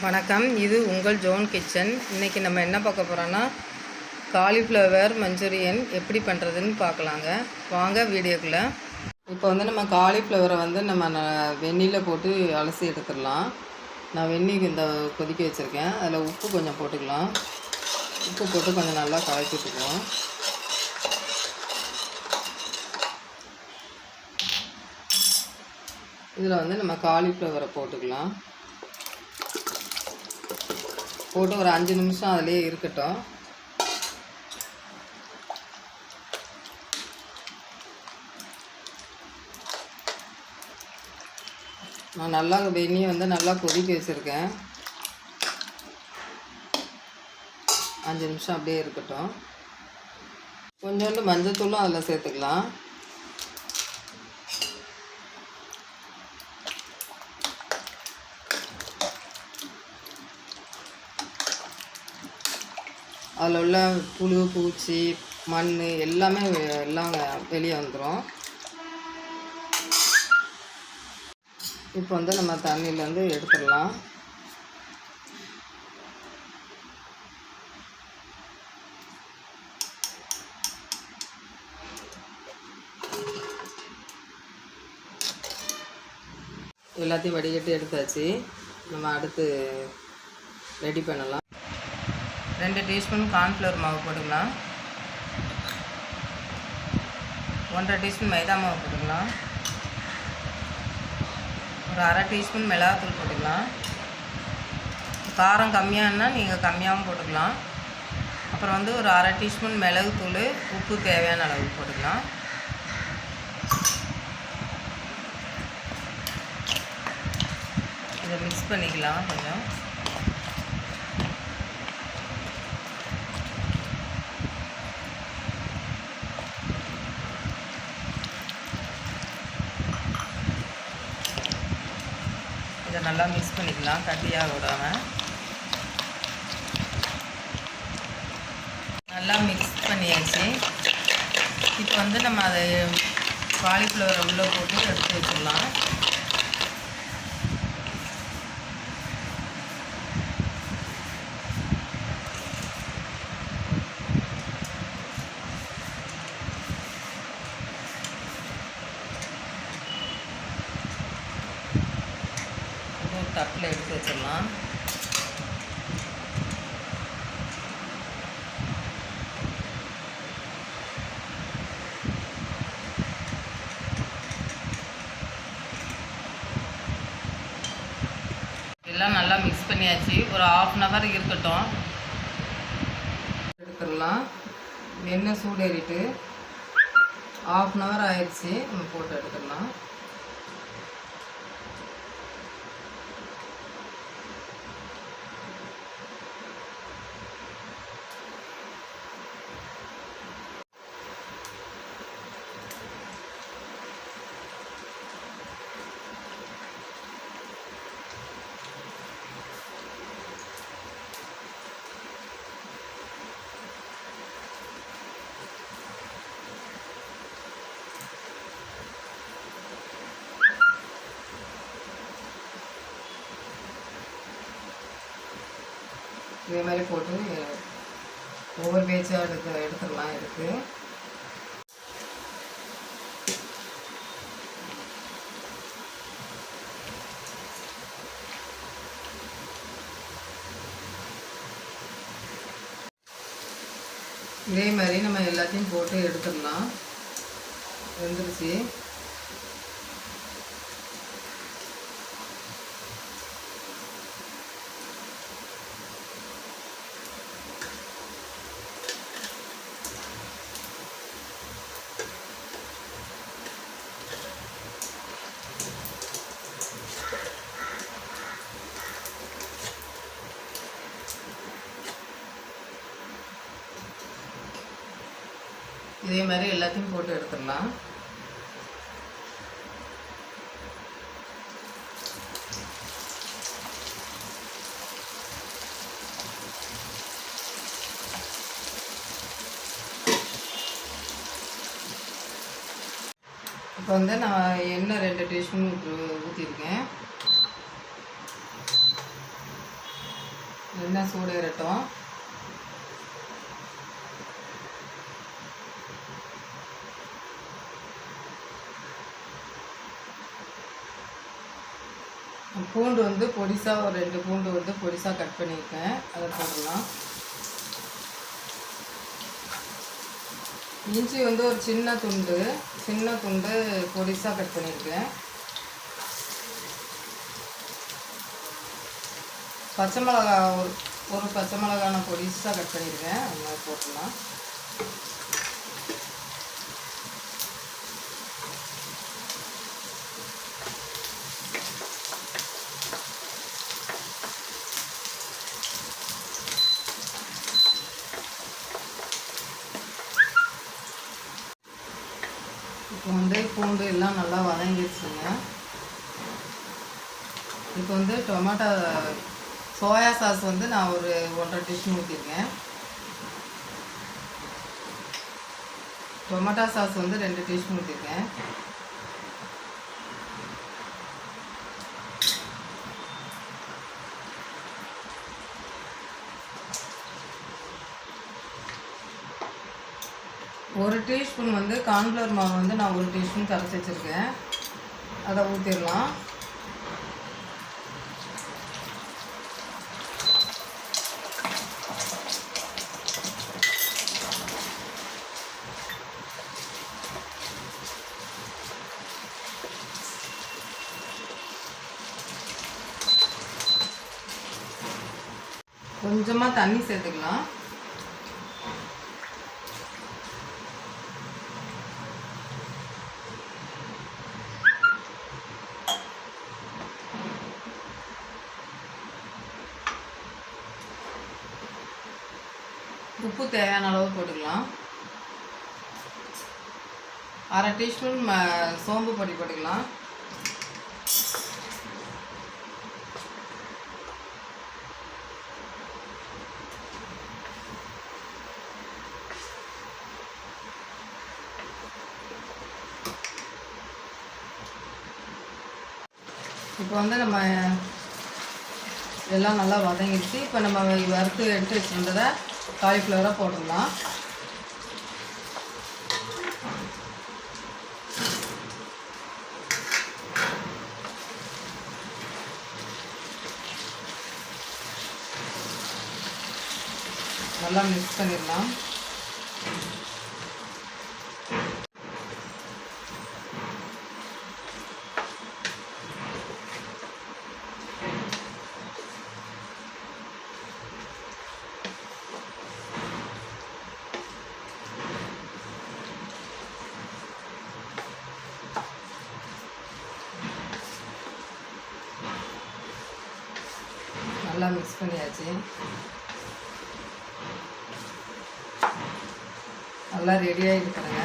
வணக்கம். இது உங்கள் ஜோன் கிச்சன். இன்றைக்கி நம்ம என்ன பார்க்க போகிறோன்னா காலிஃப்ளவர் மஞ்சூரியன் எப்படி பண்ணுறதுன்னு பார்க்கலாங்க. வாங்க வீடியோக்குள்ளே. இப்போ வந்து நம்ம காலிஃப்ளவரை வந்து நம்ம ந- வெந்நீரில் போட்டு அலசி எடுத்துடலாம். நான் வெந்நீர் இந்த கொதிக்க வச்சுருக்கேன். அதில் உப்பு கொஞ்சம் போட்டுக்கலாம். உப்பு போட்டு கொஞ்சம் நல்லா கலக்கி இதில் வந்து நம்ம காலிஃப்ளவரை போட்டுக்கலாம். போட்டு ஒரு அஞ்சு நிமிஷம் அதிலே இருக்கட்டும். நான் நல்லா வெந்நியை வந்து நல்லா கொதிக்க வச்சுருக்கேன். அஞ்சு நிமிஷம் அப்படியே இருக்கட்டும். கொஞ்சோண்டு மஞ்சத்தூளும் அதில் சேர்த்துக்கலாம். அதில் உள்ள புழு பூச்சி மண் எல்லாமே எல்லாம் வெளியே வந்துடும் இப்போ வந்து நம்ம தண்ணியிலேருந்து எடுத்துடலாம். எல்லாத்தையும் வடிகட்டி எடுத்தாச்சு. நம்ம அடுத்து ரெடி பண்ணலாம். ரெண்டு டீஸ்பூன் கார்ன்ஃப்ளவர் மாவு போட்டுக்கலாம். ஒன்றரை டீஸ்பூன் மைதா மாவு போட்டுக்கலாம். ஒரு அரை டீஸ்பூன் மிளகாத்தூள் போட்டுக்கலாம். காரம் கம்மியானால் நீங்கள் கம்மியாகவும் போட்டுக்கலாம். அப்புறம் வந்து ஒரு அரை டீஸ்பூன் மிளகுத்தூள் உப்பு தேவையான அளவு போட்டுக்கலாம். இதை மிக்ஸ் பண்ணிக்கலாம் கொஞ்சம். இதை நல்லா மிக்ஸ் பண்ணிக்கலாம் கட்டியாக விடாமல் நல்லா மிக்ஸ் பண்ணியாச்சு. இப்போ வந்து நம்ம அதை காலிஃப்ளவரை உள்ளே போட்டு எடுத்து வச்சிடலாம். தட்டில் எடுத்து வச்சிடலாம். எல்லாம் நல்லா மிக்ஸ் பண்ணியாச்சு. ஒரு ஆஃப் அன் ஹவர் இருக்கட்டும். எடுத்துடலாம். எண்ணெய் சூடேறிட்டு ஆஃப் அன் ஹவர் ஆயிடுச்சு. நம்ம போட்டு எடுத்துடலாம். இதே மாதிரி போட்டு ஒவ்வொரு பேஜாக எடுத்து எடுத்துடலாம் இருக்குது இதே மாதிரி நம்ம எல்லாத்தையும் போட்டு எடுத்துடலாம். வெந்துருச்சு. இதே மாதிரி எல்லாத்தையும் போட்டு எடுத்துடலாம். இப்போ வந்து நான் எண்ணெய் ரெண்டு டீஸ்பூன் ஊற்றிருக்கேன் எண்ணெய் சூடேறட்டும் பூண்டு வந்து பொடிசாக ஒரு ரெண்டு பூண்டு வந்து பொடிசாக கட் பண்ணியிருக்கேன். அதை போடலாம். இஞ்சி வந்து ஒரு சின்ன துண்டு சின்ன துண்டு பொடிசாக கட் பண்ணியிருக்கேன். பச்சை மிளகா ஒரு ஒரு பச்சை மிளகா நான் பொடிசாக கட் பண்ணியிருக்கேன். அது மாதிரி போட்டுடலாம் இப்போ வந்து பூண்டு எல்லாம் நல்லா வதங்கிடுச்சுங்க இப்போ வந்து டொமேட்டோ சோயா சாஸ் வந்து நான் ஒரு ஒன்றரை டீஸ்பூன் ஊற்றிருக்கேன் டொமேட்டோ சாஸ் வந்து ரெண்டு டீஸ்பூன் ஊற்றிருக்கேன் ஒரு டீஸ்பூன் வந்து கார்ன்ஃப்ளவர் மாவு வந்து நான் ஒரு டீஸ்பூன் கரைச்சி வச்சுருக்கேன். அதை ஊற்றிடலாம் கொஞ்சமாக தண்ணி சேர்த்துக்கலாம். உப்பு தேவையான அளவு போட்டுக்கலாம். அரை டீஸ்பூன் ம சோம்பு பொடி போட்டுக்கலாம். இப்போ வந்து நம்ம எல்லாம் நல்லா வதங்கிடுச்சு. இப்போ நம்ம வறுத்து எடுத்து வச்சுருந்ததை காலிஃப்ளவராக போட்டுடலாம். நல்லா மிக்ஸ் பண்ணிடலாம். நல்லா மிக்ஸ் பண்ணியாச்சு நல்லா ரெடியாக இருக்கிறேங்க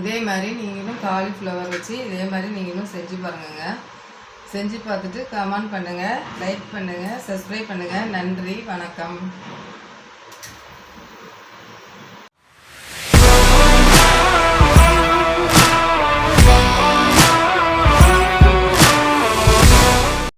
இதே மாதிரி நீங்களும் காலிஃப்ளவர் வச்சு இதே மாதிரி நீங்களும் செஞ்சு பாருங்கங்க. செஞ்சு பார்த்துட்டு கமெண்ட் பண்ணுங்கள் லைக் பண்ணுங்கள் சப்ஸ்கிரைப் பண்ணுங்கள் நன்றி வணக்கம்.